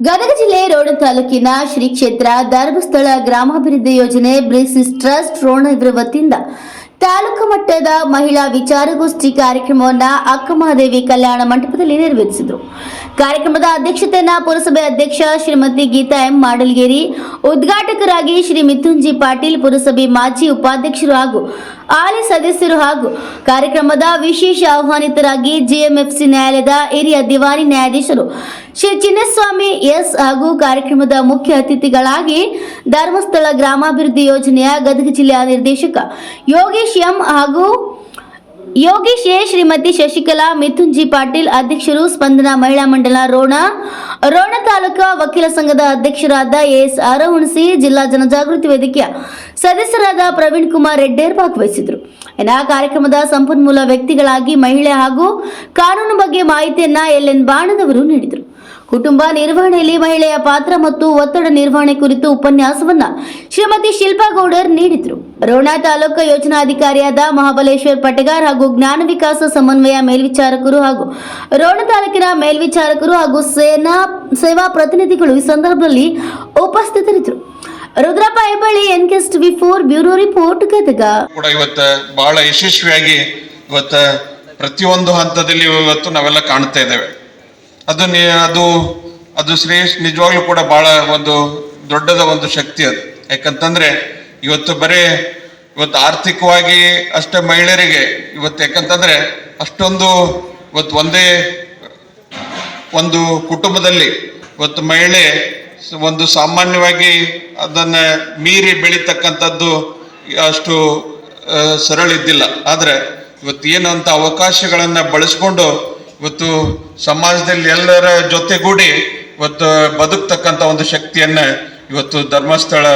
ಗದಗ ಜಿಲ್ಲೆ ರೋಣ ತಾಲೂಕಿನ ಶ್ರೀ ಕ್ಷೇತ್ರ ಧರ್ಮಸ್ಥಳ ಗ್ರಾಮಾಭಿವೃದ್ಧಿ ಯೋಜನೆ ಬ್ರಿಸಿಸ್ ಟ್ರಸ್ಟ್ ರೋಣ ಇವರ ವತಿಯಿಂದ ತಾಲೂಕು ಮಟ್ಟದ ಮಹಿಳಾ ವಿಚಾರಗೋಷ್ಠಿ ಕಾರ್ಯಕ್ರಮವನ್ನ ಅಕ್ಕಮಹಾದೇವಿ ಕಲ್ಯಾಣ ಮಂಟಪದಲ್ಲಿ ನೆರವೇರಿಸಿದರು. ಕಾರ್ಯಕ್ರಮದ ಅಧ್ಯಕ್ಷತೆಯನ್ನ ಪುರಸಭೆ ಅಧ್ಯಕ್ಷ ಶ್ರೀಮತಿ ಗೀತಾ ಎಂ ಮಾಡಲ್ಗೇರಿ, ಉದ್ಘಾಟಕರಾಗಿ ಶ್ರೀ ಮಿಥುನ್ಜಿ ಪಾಟೀಲ್, ಪುರಸಭೆ ಮಾಜಿ ಉಪಾಧ್ಯಕ್ಷರು ಹಾಗೂ ಆಲಿ ಸದಸ್ಯರು ಹಾಗೂ ಕಾರ್ಯಕ್ರಮದ ವಿಶೇಷ ಆಹ್ವಾನಿತರಾಗಿ ಜಿಎಂಎಫ್ಸಿ ನ್ಯಾಯಾಲಯದ ಹಿರಿಯ ದಿವಾನಿ ನ್ಯಾಯಾಧೀಶರು ಶ್ರೀ ಚಿನ್ನಸ್ವಾಮಿ ಎಸ್ ಹಾಗೂ ಕಾರ್ಯಕ್ರಮದ ಮುಖ್ಯ ಅತಿಥಿಗಳಾಗಿ ಧರ್ಮಸ್ಥಳ ಗ್ರಾಮಾಭಿವೃದ್ಧಿ ಯೋಜನೆಯ ಗದಗ ಜಿಲ್ಲೆಯ ನಿರ್ದೇಶಕ ಯೋಗೇಶ್ ಎಂ ಹಾಗೂ ಯೋಗಿ ಎ ಶ್ರೀಮತಿ ಶಶಿಕಲಾ ಮಿಥುನ್ಜಿ ಪಾಟೀಲ್ ಅಧ್ಯಕ್ಷರು ಸ್ಪಂದನ ಮಹಿಳಾ ಮಂಡಲ ರೋಣ. ರೋಣ ತಾಲೂಕಾ ವಕೀಲ ಸಂಘದ ಅಧ್ಯಕ್ಷರಾದ ಎಸ್ ಅರಹುಣಸಿ, ಜಿಲ್ಲಾ ಜನಜಾಗೃತಿ ವೇದಿಕೆಯ ಸದಸ್ಯರಾದ ಪ್ರವೀಣ್ ಕುಮಾರ್ ರೆಡ್ಡೇರ್ ಭಾಗವಹಿಸಿದರು. ಇನ್ನು ಕಾರ್ಯಕ್ರಮದ ಸಂಪನ್ಮೂಲ ವ್ಯಕ್ತಿಗಳಾಗಿ ಮಹಿಳೆ ಹಾಗೂ ಕಾನೂನು ಬಗ್ಗೆ ಮಾಹಿತಿಯನ್ನ ಎಲ್ ಎನ್ ಬಾಣದವರು ನೀಡಿದರು. ಕುಟುಂಬ ನಿರ್ವಹಣೆಯಲ್ಲಿ ಮಹಿಳೆಯ ಪಾತ್ರ ಮತ್ತು ಒತ್ತಡ ನಿರ್ವಹಣೆ ಕುರಿತು ಉಪನ್ಯಾಸವನ್ನ ಶ್ರೀಮತಿ ಶಿಲ್ಪಾ ಗೌಡರ್ ನೀಡಿದರು. ರೋಣ ತಾಲೂಕು ಯೋಜನಾಧಿಕಾರಿಯಾದ ಮಹಾಬಲೇಶ್ವರ್ ಪಟಗಾರ್ ಹಾಗೂ ಜ್ಞಾನ ವಿಕಾಸ ಸಮನ್ವಯ ಮೇಲ್ವಿಚಾರಕರು ಹಾಗೂ ರೋಣ ತಾಲೂಕಿನ ಮೇಲ್ವಿಚಾರಕರು ಹಾಗೂ ಸೇನಾ ಸೇವಾ ಪ್ರತಿನಿಧಿಗಳು ಈ ಸಂದರ್ಭದಲ್ಲಿ ಉಪಸ್ಥಿತರಿದ್ದರು. Rudrappa Hebballi N KS TV four bureau report, Gadag. ಕೂಡ ಇವತ್ತ ಬಹಳ ಯಶಸ್ವಿಯಾಗಿ ಇವತ್ತ ಪ್ರತಿಯೊಂದು ಹಂತದಲ್ಲಿ ಇವತ್ತು ನಾವೆಲ್ಲ ಕಾಣ್ತಾ ಇದ್ದೇವೆ. ಅದು ಅದು ಅದು ಶ್ರೇಷ್ಠ, ನಿಜವಾಗ್ಲೂ ಕೂಡ ಬಹಳ ಒಂದು ದೊಡ್ಡದ ಒಂದು ಶಕ್ತಿ ಅದು. ಯಾಕಂತಂದ್ರೆ ಇವತ್ತು ಬರೀ ಇವತ್ತು ಆರ್ಥಿಕವಾಗಿ ಅಷ್ಟೇ ಮಹಿಳೆಯರಿಗೆ ಇವತ್ತು ಯಾಕಂತಂದ್ರೆ ಅಷ್ಟೊಂದು ಇವತ್ತು ಒಂದೇ ಒಂದು ಕುಟುಂಬದಲ್ಲಿ ಇವತ್ತು ಮಹಿಳೆ ಒಂದು ಸಾಮಾನ್ಯವಾಗಿ ಅದನ್ನ ಮೀರಿ ಬೆಳೀತಕ್ಕಂಥದ್ದು ಅಷ್ಟು ಸರಳ ಇದ್ದಿಲ್ಲ. ಆದರೆ ಇವತ್ತು ಏನು ಅಂತ ಅವಕಾಶಗಳನ್ನು ಬಳಸ್ಕೊಂಡು ಇವತ್ತು ಸಮಾಜದಲ್ಲಿ ಎಲ್ಲರ ಜೊತೆಗೂಡಿ ಇವತ್ತು ಬದುಕ್ತಕ್ಕಂಥ ಒಂದು ಶಕ್ತಿಯನ್ನ ಇವತ್ತು ಧರ್ಮಸ್ಥಳ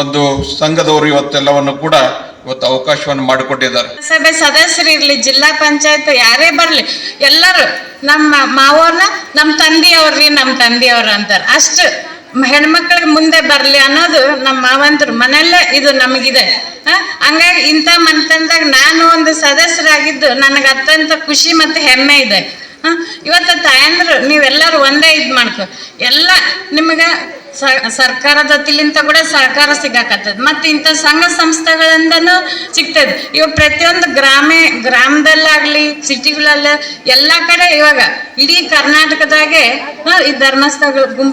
ಒಂದು ಸಂಘದವರು ಇವತ್ತೆಲ್ಲವನ್ನು ಕೂಡ ಇವತ್ತು ಅವಕಾಶವನ್ನು ಮಾಡಿಕೊಟ್ಟಿದ್ದಾರೆ. ಸಭೆ ಸದಸ್ಯರು ಇರಲಿ, ಜಿಲ್ಲಾ ಪಂಚಾಯತ್ ಯಾರೇ ಬರಲಿ, ಎಲ್ಲರೂ ನಮ್ಮ ಮಾವನ, ನಮ್ಮ ತಂದೆಯವ್ರಿ, ನಮ್ಮ ತಂದೆಯವ್ರ ಅಂತಾರೆ. ಅಷ್ಟು ಹೆಣ್ಮಕ್ಳಿಗೆ ಮುಂದೆ ಬರಲಿ ಅನ್ನೋದು ನಮ್ಮ ಮಾವಂತರು ಮನೆಯಲ್ಲೇ ಇದು ನಮಗಿದೆ. ಹಂಗಾಗಿ ಇಂಥ ಮನೆತನದಾಗ ನಾನು ಒಂದು ಸದಸ್ಯರಾಗಿದ್ದು, ನನಗೆ ಅತ್ಯಂತ ಖುಷಿ ಮತ್ತು ಹೆಮ್ಮೆ ಇದೆ. ಇವತ್ತು ತಾಯಂದ್ರು, ನೀವೆಲ್ಲರೂ ಒಂದೇ ಇದು ಮಾಡ್ಕೊ. ಎಲ್ಲ ನಿಮಗೆ ಸರ್ಕಾರದ ವತಿಲಿಂದ ಕೂಡ ಸಹಕಾರ ಸಿಗಾಕತ್ತದ. ಮತ್ತು ಇಂಥ ಸಂಘ ಸಂಸ್ಥೆಗಳಿಂದನೂ ಸಿಗ್ತದೆ. ಇವಾಗ ಪ್ರತಿಯೊಂದು ಗ್ರಾಮೇ, ಗ್ರಾಮದಲ್ಲಾಗ್ಲಿ ಸಿಟಿಗಳಲ್ಲ ಎಲ್ಲ ಕಡೆ ಇವಾಗ ಇಡೀ ಕರ್ನಾಟಕದಾಗೆ ಈ ಧರ್ಮಸ್ಥಳ ಗುಂಪು